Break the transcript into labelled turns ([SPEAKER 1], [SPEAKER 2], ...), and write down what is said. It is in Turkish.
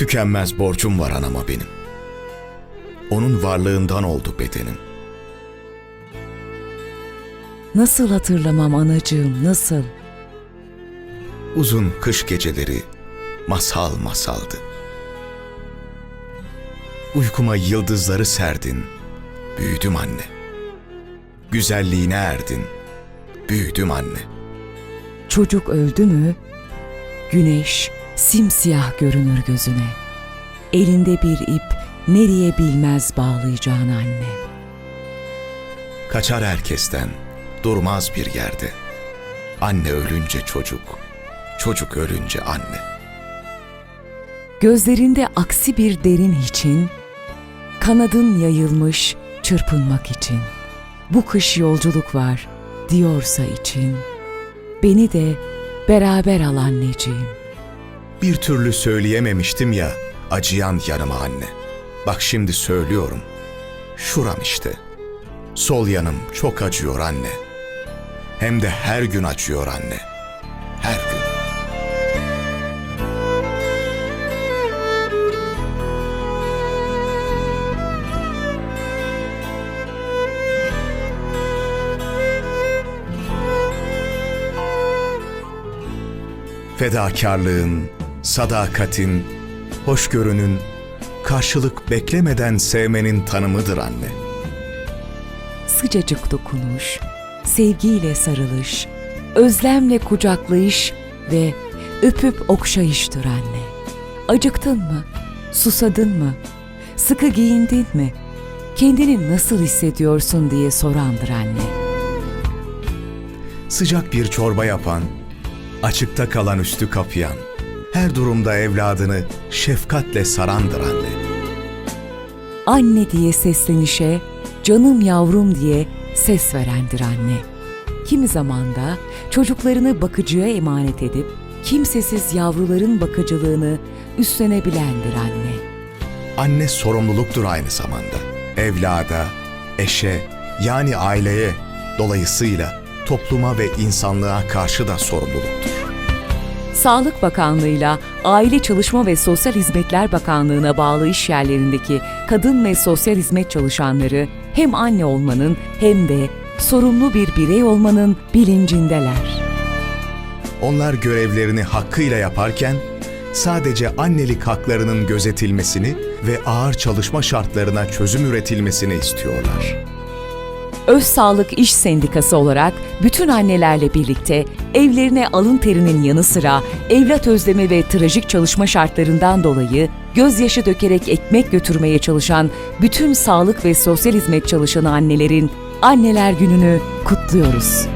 [SPEAKER 1] Tükenmez borcum var anama benim. Onun varlığından oldu bedenim.
[SPEAKER 2] Nasıl hatırlamam anacığım, nasıl?
[SPEAKER 1] Uzun kış geceleri masal masaldı. Uykuma yıldızları serdin, büyüdüm anne. Güzelliğine erdin, büyüdüm anne.
[SPEAKER 2] Çocuk öldü mü? Güneş simsiyah görünür gözüne. Elinde bir ip nereye bilmez bağlayacağın anne.
[SPEAKER 1] Kaçar herkesten, durmaz bir yerde. Anne ölünce çocuk, çocuk ölünce anne.
[SPEAKER 2] Gözlerinde aksi bir derin için, kanadın yayılmış çırpınmak için. Bu kış yolculuk var diyorsa için, beni de beraber al anneciğim.
[SPEAKER 1] Bir türlü söyleyememiştim ya acıyan yanıma anne. Bak şimdi söylüyorum. Şuram işte. Sol yanım çok acıyor anne. Hem de her gün acıyor anne. Her gün. Fedakarlığın, sadakatin, hoşgörünün, karşılık beklemeden sevmenin tanımıdır anne.
[SPEAKER 2] Sıcacık dokunuş, sevgiyle sarılış, özlemle kucaklayış ve öpüp okşayıştır anne. Acıktın mı? Susadın mı? Sıkı giyindin mi? Kendini nasıl hissediyorsun diye sorandır anne.
[SPEAKER 1] Sıcak bir çorba yapan, açıkta kalan üstü kapayan, her durumda evladını şefkatle sarandır anne.
[SPEAKER 2] Anne diye seslenişe, canım yavrum diye ses verendir anne. Kimi zaman da çocuklarını bakıcıya emanet edip kimsesiz yavruların bakıcılığını üstlenebilendir anne.
[SPEAKER 1] Anne sorumluluktur aynı zamanda. Evlada, eşe, yani aileye, dolayısıyla topluma ve insanlığa karşı da sorumluluktur.
[SPEAKER 2] Sağlık Bakanlığı'yla Aile Çalışma ve Sosyal Hizmetler Bakanlığı'na bağlı iş yerlerindeki kadın ve sosyal hizmet çalışanları hem anne olmanın hem de sorumlu bir birey olmanın bilincindeler.
[SPEAKER 1] Onlar görevlerini hakkıyla yaparken sadece annelik haklarının gözetilmesini ve ağır çalışma şartlarına çözüm üretilmesini istiyorlar.
[SPEAKER 2] Öz Sağlık İş Sendikası olarak bütün annelerle birlikte evlerine alın terinin yanı sıra evlat özlemi ve trajik çalışma şartlarından dolayı gözyaşı dökerek ekmek götürmeye çalışan bütün sağlık ve sosyal hizmet çalışanı annelerin Anneler Günü'nü kutluyoruz.